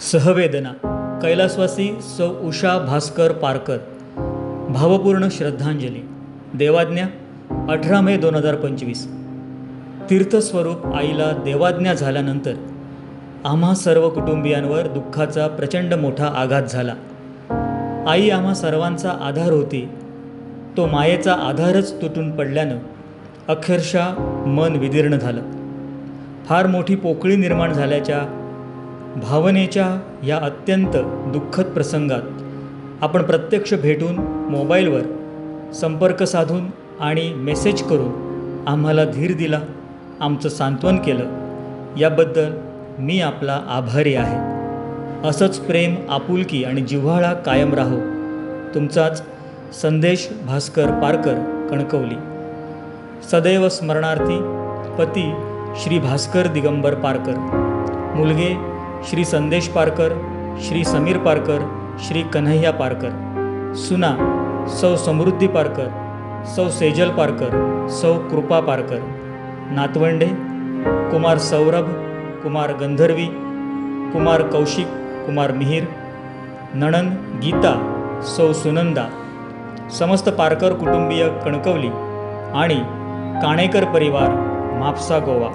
सहवेदना कैलासवासी सौ उषा भास्कर पारकर भावपूर्ण श्रद्धांजली देवाज्ञा अठरा मे दोन हजार पंचवीस. तीर्थस्वरूप आईला देवाज्ञा झाल्यानंतर आम्हा सर्व कुटुंबियांवर दुःखाचा प्रचंड मोठा आघात झाला. आई आम्हा सर्वांचा आधार होती. तो मायेचा आधारच तुटून पडल्यानं अक्षरशः मन विदीर्ण झालं. फार मोठी पोकळी निर्माण झाल्याच्या भावनेच्या या अत्यंत दुःखद प्रसंगात आपण प्रत्यक्ष भेटून मोबाईलवर संपर्क साधून आणि मेसेज करून आम्हाला धीर दिला आमचं सांत्वन केलं याबद्दल मी आपला आभारी आहे. असंच प्रेम आपुलकी आणि जिव्हाळा कायम राहो. तुमचाच संदेश भास्कर पारकर कणकवली. सदैव स्मरणार्थी पती श्री भास्कर दिगंबर पारकर. मुलगे श्री संदेश पारकर श्री समीर पारकर श्री कन्हैया पारकर सुना सौ समृद्धी पारकर सौ सेजल पारकर सौ कृपा पारकर नातवंडे कुमार सौरभ कुमार गंधर्वी कुमार कौशिक कुमार मिहीर नणन गीता सौ सुनंदा समस्त पारकर कुटुंबीय कणकवली आणि काणेकर परिवार म्हापसा गोवा.